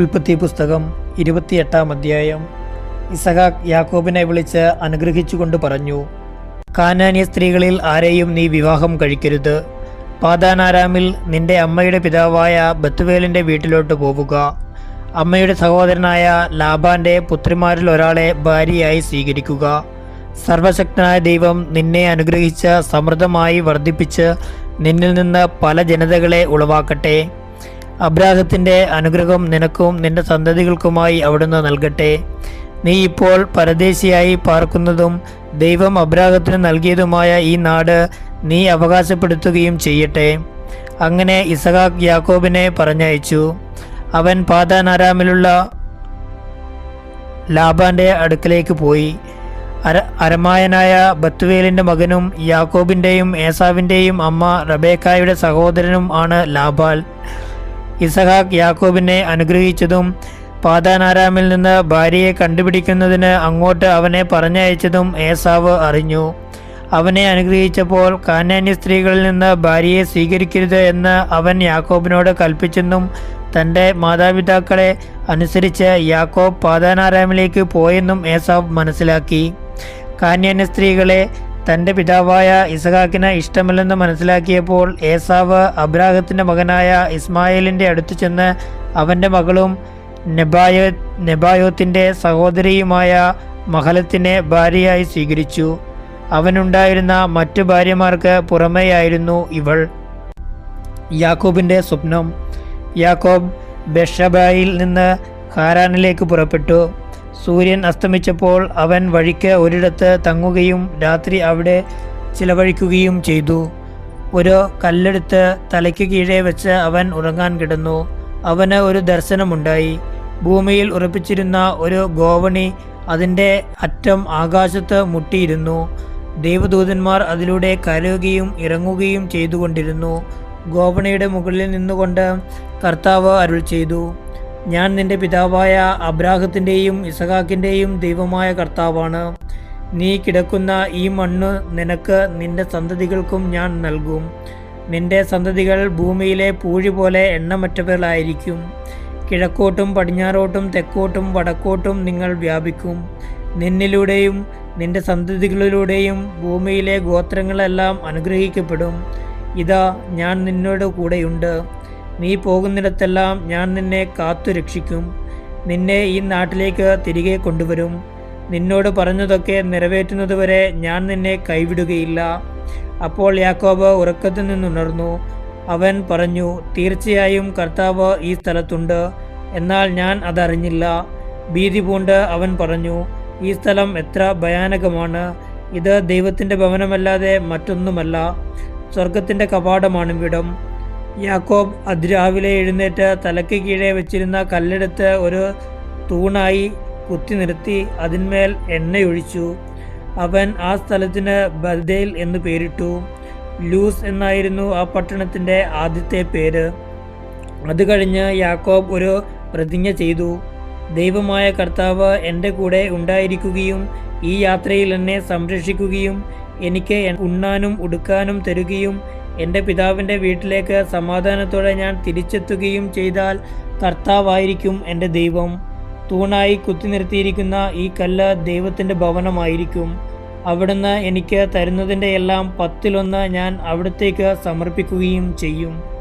ഉൽപ്പത്തി പുസ്തകം ഇരുപത്തിയെട്ടാം അധ്യായം. ഇസഹാക്ക് യാക്കോബിനെ വിളിച്ച് അനുഗ്രഹിച്ചുകൊണ്ട് പറഞ്ഞു കാനാനിയ സ്ത്രീകളിൽ ആരെയും നീ വിവാഹം കഴിക്കരുത്. പാതാനാരാമിൽ നിന്റെ അമ്മയുടെ പിതാവായ ബത്തുവേലിന്റെ വീട്ടിലോട്ട് പോവുക. അമ്മയുടെ സഹോദരനായ ലാബാന്റെ പുത്രിമാരിൽ ഒരാളെ ഭാര്യയായി സ്വീകരിക്കുക. സർവശക്തനായ ദൈവം നിന്നെ അനുഗ്രഹിച്ച് സമൃദ്ധമായി വർദ്ധിപ്പിച്ച് നിന്നിൽ നിന്ന് പല ജനതകളെ ഉളവാക്കട്ടെ. അബ്രാഹത്തിന്റെ അനുഗ്രഹം നിനക്കും നിന്റെ സന്തതികൾക്കുമായി അവിടുന്ന് നൽകട്ടെ. നീ ഇപ്പോൾ പരദേശിയായി പാർക്കുന്നതും ദൈവം അബ്രാഹത്തിന് നൽകിയതുമായ ഈ നാട് നീ അവകാശപ്പെടുത്തുകയും ചെയ്യട്ടെ. അങ്ങനെ ഇസഹാക്ക് യാക്കോബിനെ പറഞ്ഞയച്ചു. അവൻ പാതാനാരാമിലുള്ള ലാബാന്റെ അടുക്കലേക്ക് പോയി. അര അരമായനായ ബത്തുവേലിന്റെ മകനും യാക്കോബിന്റെയും ഏസാവിന്റെയും അമ്മ റബേക്കായുടെ സഹോദരനും ആണ് ലാബാൽ. ഇസഹാക്ക് യാക്കോബിനെ അനുഗ്രഹിച്ചതും പാതാനാരാമിൽ നിന്ന് ഭാര്യയെ കണ്ടുപിടിക്കുന്നതിന് അങ്ങോട്ട് അവനെ പറഞ്ഞയച്ചതും ഏസാവ് അറിഞ്ഞു. അവനെ അനുഗ്രഹിച്ചപ്പോൾ കാനാന്യ സ്ത്രീകളിൽ നിന്ന് ഭാര്യയെ സ്വീകരിക്കരുത് എന്ന് അവൻ യാക്കോബിനോട് കൽപ്പിച്ചെന്നും തന്റെ മാതാപിതാക്കളെ അനുസരിച്ച് യാക്കോബ് പാതാനാരാമിലേക്ക് പോയെന്നും ഏസാവ് മനസ്സിലാക്കി. കാന്യാന്യ സ്ത്രീകളെ തന്റെ പിതാവായ ഇസഹാക്കിന് ഇഷ്ടമല്ലെന്ന് മനസ്സിലാക്കിയപ്പോൾ ഏസാവ് അബ്രാഹത്തിന്റെ മകനായ ഇസ്മായിലിന്റെ അടുത്ത് ചെന്ന് അവന്റെ മകളും നെബായോ നെബായോത്തിന്റെ സഹോദരിയുമായ മഹലത്തിനെ ഭാര്യയായി സ്വീകരിച്ചു. അവനുണ്ടായിരുന്ന മറ്റു ഭാര്യമാർക്ക് പുറമേയായിരുന്നു ഇവൾ. യാക്കോബിന്റെ സ്വപ്നം. യാക്കോബ് ബെഷബായിൽ നിന്ന് ഹാരാനിലേക്ക് പുറപ്പെട്ടു. സൂര്യൻ അസ്തമിച്ചപ്പോൾ അവൻ വഴിക്ക് ഒരിടത്ത് തങ്ങുകയും രാത്രി അവിടെ ചിലവഴിക്കുകയും ചെയ്തു. ഒരു കല്ലെടുത്ത് തലയ്ക്ക് കീഴെ വെച്ച് അവൻ ഉറങ്ങാൻ കിടന്നു. അവന് ഒരു ദർശനമുണ്ടായി. ഭൂമിയിൽ ഉറപ്പിച്ചിരുന്ന ഒരു ഗോവണി അതിന്റെ അറ്റം ആകാശത്ത് മുട്ടിയിരുന്നു. ദൈവദൂതന്മാർ അതിലൂടെ കരയുകയും ഇറങ്ങുകയും ചെയ്തുകൊണ്ടിരുന്നു. ഗോവണിയുടെ മുകളിൽ നിന്നുകൊണ്ട് കർത്താവ് അരുൾ ചെയ്തു. ഞാൻ നിന്റെ പിതാവായ അബ്രാഹത്തിന്റെയും ഇസഹാക്കിന്റെയും ദൈവമായ കർത്താവാണ്. നീ കിടക്കുന്ന ഈ മണ്ണ് നിനക്ക് നിന്റെ സന്തതികൾക്കും ഞാൻ നൽകും. നിന്റെ സന്തതികൾ ഭൂമിയിലെ പൂഴി പോലെ എണ്ണമറ്റവരായിരിക്കും. കിഴക്കോട്ടും പടിഞ്ഞാറോട്ടും തെക്കോട്ടും വടക്കോട്ടും നിങ്ങൾ വ്യാപിക്കും. നിന്നിലൂടെയും നിന്റെ സന്തതികളിലൂടെയും ഭൂമിയിലെ ഗോത്രങ്ങളെല്ലാം അനുഗ്രഹിക്കപ്പെടും. ഇതാ ഞാൻ നിന്നോട് കൂടെയുണ്ട്. നീ പോകുന്നിടത്തെല്ലാം ഞാൻ നിന്നെ കാത്തു രക്ഷിക്കും. നിന്നെ ഈ നാട്ടിലേക്ക് തിരികെ കൊണ്ടുവരും. നിന്നോട് പറഞ്ഞതൊക്കെ നിറവേറ്റുന്നതുവരെ ഞാൻ നിന്നെ കൈവിടുകയില്ല. അപ്പോൾ യാക്കോബ് ഉറക്കത്തിൽ നിന്നുണർന്നു. അവൻ പറഞ്ഞു തീർച്ചയായും കർത്താവ് ഈ സ്ഥലത്തുണ്ട്. എന്നാൽ ഞാൻ അതറിഞ്ഞില്ല. ഭീതി പൂണ്ട് അവൻ പറഞ്ഞു ഈ സ്ഥലം എത്ര ഭയാനകമാണ്. ഇത് ദൈവത്തിന്റെ ഭവനമല്ലാതെ മറ്റൊന്നുമല്ല. സ്വർഗത്തിന്റെ കവാടമാണ് ഇവിടം. യാക്കോബ് അതിരാവിലെ എഴുന്നേറ്റ് തലയ്ക്ക് കീഴെ വെച്ചിരുന്ന കല്ലെടുത്ത് ഒരു തൂണായി കുത്തി നിർത്തി അതിന്മേൽ എണ്ണയൊഴിച്ചു. അവൻ ആ സ്ഥലത്തിന് ബൽദേൽ എന്ന് പേരിട്ടു. ലൂസ് എന്നായിരുന്നു ആ പട്ടണത്തിന്റെ ആദ്യത്തെ പേര്. അത് കഴിഞ്ഞ് യാക്കോബ് ഒരു പ്രതിജ്ഞ ചെയ്തു. ദൈവമായ കർത്താവ് എന്റെ കൂടെ ഉണ്ടായിരിക്കുകയും ഈ യാത്രയിൽ എന്നെ സംരക്ഷിക്കുകയും എനിക്ക് ഉണ്ണാനും ഉടുക്കാനും തരുകയും എന്റെ പിതാവിന്റെ വീട്ടിലേക്ക് സമാധാനത്തോടെ ഞാൻ തിരിച്ചെത്തുകയും ചെയ്താൽ കർത്താവായിരിക്കും എന്റെ ദൈവം. തൂണായി കുത്തി നിർത്തിയിരിക്കുന്ന ഈ കല്ല് ദൈവത്തിന്റെ ഭവനമായിരിക്കും. അവിടുന്ന് എനിക്ക് തരുന്നതിന്റെ എല്ലാം പത്തിലൊന്ന് ഞാൻ അവിടത്തേക്ക് സമർപ്പിക്കുകയും ചെയ്യും.